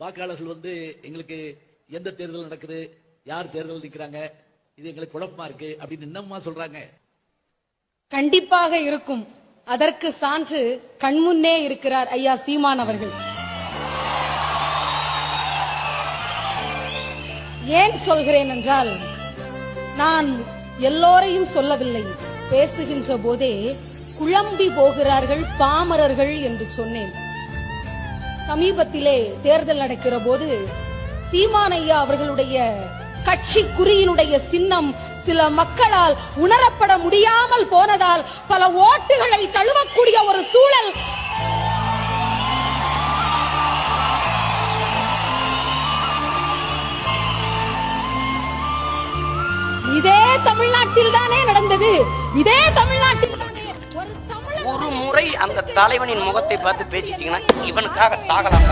வாக்காளர்கள் வந்து எங்களுக்கு எந்த தேர்தல் நடக்குது யார் தேர்தல் நிக்கிறாங்க இது எங்களுக்கு குழப்பமா இருக்கு அப்படின்னு என்னம்மா சொல்றாங்க. கண்டிப்பாக இருக்கும். அதற்கு சான்று கண்முன்னே இருக்கிறார் ஐயா சீமான் அவர்கள். ஏன் சொல்கிறேன் என்றால் நான் எல்லோரையும் சொல்லவில்லை. பேசுகின்ற போதே குழம்பி போகிறார்கள் பாமரர்கள் என்று சொன்னேன். சமீபத்திலே தேர்தல் நடக்கிற போது சீமானையா அவர்களுடைய கட்சி குறியினுடைய சின்னம் சில மக்களால் உணரப்பட முடியாமல் போனதால் பல ஓட்டுகளை தழுவக்கூடிய ஒரு சூழல் இதே தமிழ்நாட்டில் தானே நடந்தது. இதே தமிழ்நாட்டில் அந்த தலைவனின் முகத்தை பார்த்து பேசிட்டீங்கன்னா இவனுக்காக சாகலாம்